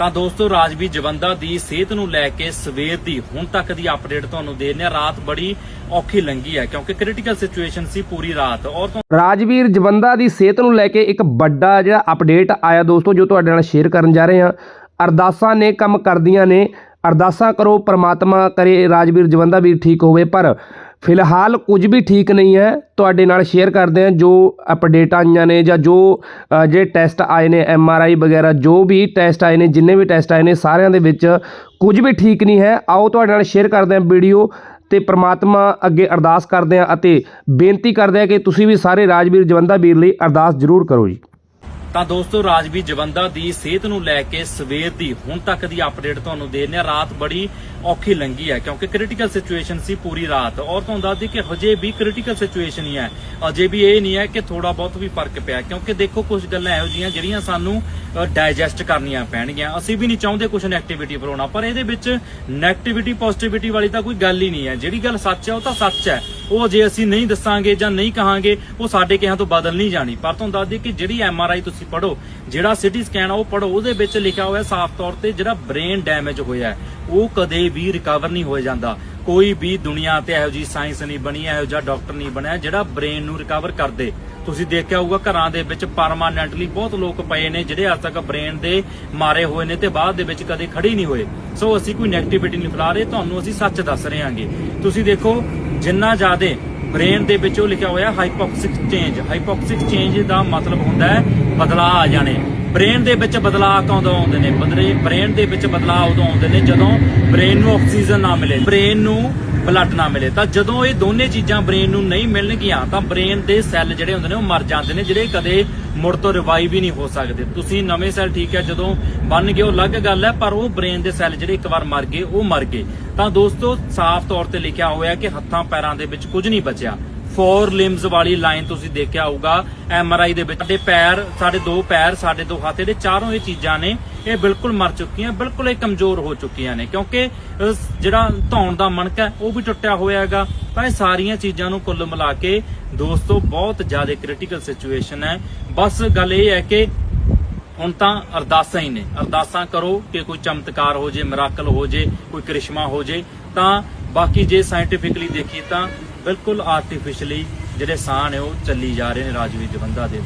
ਤਾਂ ਦੋਸਤੋ, ਰਾਜਵੀਰ ਜਵੰਦਾ ਦੀ ਸਿਹਤ ਨੂੰ ਲੈ ਕੇ ਸਵੇਰ ਦੀ ਹੁਣ ਤੱਕ ਦੀ ਅਪਡੇਟ ਤੁਹਾਨੂੰ ਦੇ ਰਹੇ ਹਾਂ। ਰਾਤ ਬੜੀ ਔਖੀ ਲੰਗੀ ਹੈ, ਕਿਉਂਕਿ ਕ੍ਰਿਟੀਕਲ ਸਿਚੁਏਸ਼ਨ ਸੀ ਪੂਰੀ ਰਾਤ। ਔਰ ਰਾਜਵੀਰ ਜਵੰਦਾ ਦੀ ਸਿਹਤ ਨੂੰ ਲੈ ਕੇ ਇੱਕ ਵੱਡਾ ਜਿਹੜਾ ਅਪਡੇਟ ਆਇਆ ਦੋਸਤੋ, ਜੋ ਤੁਹਾਡੇ ਨਾਲ ਸ਼ੇਅਰ ਕਰਨ ਜਾ ਰਹੇ ਹਾਂ। ਅਰਦਾਸਾਂ ਨੇ ਕੰਮ ਕਰਦੀਆਂ ਨੇ। ਅਰਦਾਸਾਂ ਕਰੋ, ਪ੍ਰਮਾਤਮਾ ਕਰੇ, ਰਾਜਵੀਰ ਜਵੰਦਾ ਵੀਰ ਠੀਕ ਹੋਵੇ। ਪਰ ਫਿਲਹਾਲ ਕੁਝ ਵੀ ਠੀਕ ਨਹੀਂ ਹੈ। ਤੁਹਾਡੇ ਨਾਲ ਸ਼ੇਅਰ ਕਰਦੇ ਹਾਂ ਜੋ ਅਪਡੇਟ ਆਈਆਂ ਨੇ ਜਾਂ ਜੋ ਜਿਹੜੇ ਟੈਸਟ ਆਏ ਨੇ ਐਮ ਆਰ ਆਈ ਵਗੈਰਾ, ਜੋ ਵੀ ਟੈਸਟ ਆਏ ਨੇ, ਜਿੰਨੇ ਵੀ ਟੈਸਟ ਆਏ ਨੇ, ਸਾਰਿਆਂ ਦੇ ਵਿੱਚ ਕੁਝ ਵੀ ਠੀਕ ਨਹੀਂ ਹੈ। ਆਓ ਤੁਹਾਡੇ ਨਾਲ ਸ਼ੇਅਰ ਕਰਦੇ ਹਾਂ ਵੀਡੀਓ ਤੇ ਪ੍ਰਮਾਤਮਾ ਅੱਗੇ ਅਰਦਾਸ ਕਰਦੇ ਹਾਂ ਅਤੇ ਬੇਨਤੀ ਕਰਦੇ ਹਾਂ ਕਿ ਤੁਸੀਂ ਵੀ ਸਾਰੇ ਰਾਜਵੀਰ ਜਵੰਦਾ ਵੀਰ ਲਈ ਅਰਦਾਸ ਜ਼ਰੂਰ ਕਰੋ ਜੀ। ਤਾਂ ਦੋਸਤੋ, ਰਾਜਵੀਰ ਜਵੰਦਾ ਦੀ ਸਿਹਤ ਨੂੰ ਲੈ ਕੇ ਸਵੇਰ ਦੀ ਹੁਣ ਤੱਕ ਦੀ ਅਪਡੇਟ ਤੁਹਾਨੂੰ ਦੇ ਰਹੇ ਹਾਂ। ਰਾਤ ਬੜੀ ਔਖੀ ਲੰਗੀ ਹੈ, ਕਿਉਂਕਿ ਕ੍ਰਿਟੀਕਲ ਸਿਚੁਏਸ਼ਨ ਸੀ ਪੂਰੀ ਰਾਤ। ਔਰ ਤੁਹਾਨੂੰ ਦੱਸ ਦਈਏ ਕਿ ਹਜੇ ਵੀ ਕ੍ਰਿਟੀਕਲ ਸਿਚੁਏਸ਼ਨ ਹੀ ਹੈ। ਅਜੇ ਵੀ ਇਹ ਨਹੀਂ ਹੈ ਕਿ ਥੋੜਾ ਬਹੁਤ ਵੀ ਫ਼ਰਕ ਪਿਆ, ਕਿਉਂਕਿ ਦੇਖੋ ਕੁਝ ਗੱਲਾਂ ਇਹੋ ਜਿਹੀਆਂ ਜਿਹੜੀਆਂ ਸਾਨੂੰ ਡਾਈਜੈਸਟ ਕਰਨੀਆਂ ਪੈਣਗੀਆਂ। ਅਸੀਂ ਵੀ ਨਹੀਂ ਚਾਹੁੰਦੇ ਕੁਝ ਨੈਗੇਟਿਵਿਟੀ ਫਲਾਉਣਾ, ਪਰ ਇਹਦੇ ਵਿੱਚ ਨੈਗੇਟਿਵਿਟੀ ਪੋਜ਼ਿਟਿਵਿਟੀ ਵਾਲੀ ਤਾਂ ਕੋਈ ਗੱਲ ਹੀ ਨਹੀਂ ਹੈ। ਜਿਹੜੀ ਗੱਲ ਸੱਚ ਹੈ, ਉਹ ਤਾਂ ਸੱਚ ਹੈ। ਉਹ ਜੇ ਅਸੀਂ ਨਹੀਂ ਦੱਸਾਂਗੇ ਜਾਂ ਨਹੀਂ ਕਹਾਂਗੇ, ਉਹ ਸਾਡੇ ਕਿਹਾਂ ਤੋਂ ਬਦਲ ਨਹੀਂ ਜਾਣੀ। ਪਰ ਤੁਹਾਨੂੰ ਦੱਸ ਦਈਏ ਕਿ ਜਿਹੜੀ ਐਮ ਆਰ ਆਈ ਤੁਸੀਂ ਪੜੋ ਜਿਹੜਾ ਸਿਟੀ ਸਕੈਨ ਆ, ਉਹ ਪੜੋ ਉਹਦੇ ਵਿੱਚ ਲਿਖਿਆ ਹੋਇਆ ਸਾਫ਼ ਤੌਰ ਤੇ ਜਿਹੜਾ ਬ੍ਰੇਨ ਡੈਮੇਜ ਹੋਇਆ ਉਹ ਕਦੇ ਵੀ ਰਿਕਵਰ ਨਹੀਂ ਹੋ ਜਾਂਦਾ। ਕੋਈ ਵੀ ਦੁਨੀਆ ਤੇ ਇਹੋ ਜੀ ਸਾਇੰਸ ਨਹੀਂ ਬਣੀ, ਇਹੋ ਜਿਹਾ ਡਾਕਟਰ ਨਹੀਂ ਬਣਿਆ ਜਿਹੜਾ ਬ੍ਰੇਨ ਨੂੰ ਰਿਕਵਰ ਕਰ ਦੇ ਤੁਸੀਂ ਦੇਖਿਆ ਹੋਊਗਾ ਘਰਾਂ ਦੇ ਵਿੱਚ ਪਰਮਾਨੈਂਟਲੀ ਬਹੁਤ ਲੋਕ ਪਏ ਨੇ ਜਿਹੜੇ ਅੱਜ ਤੱਕ ਬ੍ਰੇਨ ਦੇ ਮਾਰੇ ਹੋਏ ਨੇ ਤੇ ਬਾਅਦ ਦੇ ਵਿੱਚ ਕਦੇ ਖੜੀ ਨਹੀਂ ਹੋਏ। ਸੋ ਅਸੀਂ ਕੋਈ ਨੈਗੇਟਿਵਿਟੀ ਨਹੀਂ ਫੈਲਾ ਰਹੇ, ਤੁਹਾਨੂੰ ਅਸੀਂ ਸੱਚ ਦੱਸ ਰਹੇ ਹਾਂਗੇ। ਤੁਸੀਂ ਦੇਖੋ ਜਿੰਨਾ ਜ਼ਿਆਦੇ ਬ੍ਰੇਨ ਦੇ ਵਿੱਚ ਉਹ ਲਿਖਿਆ ਹੋਇਆ ਹਾਈਪੋਕਸਿਕ ਚੇਂਜ। ਹਾਈਪੋਕਸਿਕ ਚੇਂਜ ਦਾ ਮਤਲਬ ਹੁੰਦਾ ਹੈ ਬਦਲਾਅ ਆ ਜਾਣੇ। ਬ੍ਰੇਨ ਦੇ ਵਿੱਚ ਬਦਲਾਅ ਕਦੋਂ ਆਉਂਦੇ ਨੇ? ਬਦਲੇ ਬ੍ਰੇਨ ਦੇ ਵਿੱਚ ਬਦਲਾਅ ਉਦੋਂ ਆਉਂਦੇ ਨੇ ਜਦੋਂ ਬ੍ਰੇਨ ਨੂੰ ਆਕਸੀਜਨ ਨਾ ਮਿਲੇ, ਬ੍ਰੇਨ ਨੂੰ ਬਲੱਡ ਨਾ ਮਿਲੇ। ਤਾਂ ਜਦੋਂ ਇਹ ਦੋਨੇ ਚੀਜ਼ਾਂ ਬ੍ਰੇਨ ਨੂੰ ਨਹੀਂ ਮਿਲਣਗੀਆਂ, ਤਾਂ ਬ੍ਰੇਨ ਦੇ ਸੈੱਲ ਜਿਹੜੇ ਹੁੰਦੇ ਨੇ ਉਹ ਮਰ ਜਾਂਦੇ ਨੇ, ਜਿਹੜੇ ਕਦੇ ਮੁੜ ਤੋਂ ਰਿਵਾਈਵ ਹੀ ਨਹੀਂ ਹੋ ਸਕਦੇ। ਤੁਸੀਂ ਨਵੇਂ ਸੈੱਲ ਠੀਕ ਹੈ, ਜਦੋਂ ਬਣ ਗਏ, ਉਹ ਅਲੱਗ ਗੱਲ ਹੈ, ਪਰ ਉਹ ਬ੍ਰੇਨ ਦੇ ਸੈੱਲ ਜਿਹੜੇ ਇੱਕ ਵਾਰ ਮਰ ਗਏ, ਉਹ ਮਰ ਗਏ। ਤਾਂ ਦੋਸਤੋ ਸਾਫ਼ ਤੌਰ ਤੇ ਲਿਖਿਆ ਹੋਇਆ ਕਿ ਹੱਥਾਂ ਪੈਰਾਂ ਦੇ ਵਿੱਚ ਕੁਝ ਨਹੀਂ ਬਚਿਆ। ਫੋਰ ਲਿੰਬਸ ਵਾਲੀ ਲਾਈਨ ਤੁਸੀਂ ਦੇਖਿਆ ਹੋਊਗਾ ਐਮ ਆਰ ਆਈ ਦੇ ਵਿੱਚ। ਸਾਡੇ ਪੈਰ ਸਾਡੇ ਦੋ ਪੈਰ ਸਾਡੇ ਦੋ ਹੱਥ ਜਿਹੜੇ ਚਾਰੋਂ ਇਹ ਚੀਜ਼ਾਂ ਨੇ ਇਹ ਬਿਲਕੁਲ ਮਰ ਚੁੱਕੀਆਂ ਬਿਲਕੁਲ ਇਹ ਕਮਜ਼ੋਰ ਹੋ ਚੁੱਕੀਆਂ ਨੇ। ਕਿਉਂਕਿ ਜਿਹੜਾ ਧੌਣ ਦਾ ਮਣਕਾ ਹੈ, ਉਹ ਵੀ ਟੁੱਟਿਆ ਹੋਇਆ ਹੈਗਾ। ਤਾਂ ਇਹ ਸਾਰੀਆਂ ਚੀਜ਼ਾਂ ਨੂੰ ਕੁੱਲ ਮਿਲਾ ਕੇ ਦੋਸਤੋ ਬਹੁਤ ਜ਼ਿਆਦਾ ਕ੍ਰਿਟੀਕਲ ਸਿਚੁਏਸ਼ਨ ਹੈ। ਬਸ ਗੱਲ ਇਹ ਹੈ ਕਿ ਹੁਣ ਤਾਂ ਅਰਦਾਸਾਂ ਹੀ ਨੇ। ਅਰਦਾਸਾਂ ਕਰੋ ਕਿ ਕੋਈ ਚਮਤਕਾਰ ਹੋ ਜੇ, ਮਿਰਾਕਲ ਹੋ ਜੇ, ਕੋਈ ਕ੍ਰਿਸ਼ਮਾ ਹੋ ਜੇ, ਤਾਂ ਬਾਕੀ ਜੇ ਸਾਇੰਟੀਫਿਕਲੀ ਦੇਖੀਏ ਤਾਂ ਬਿਲਕੁਲ ਆਰਟੀਫੀਸ਼ੀਅਲੀ ਜਿਹੜੇ ਸਾਹ ਨੇ ਉਹ ਚੱਲੀ ਜਾ ਰਹੇ ਨੇ ਰਾਜਵੀਰ ਜਵੰਦਾ ਦੇ।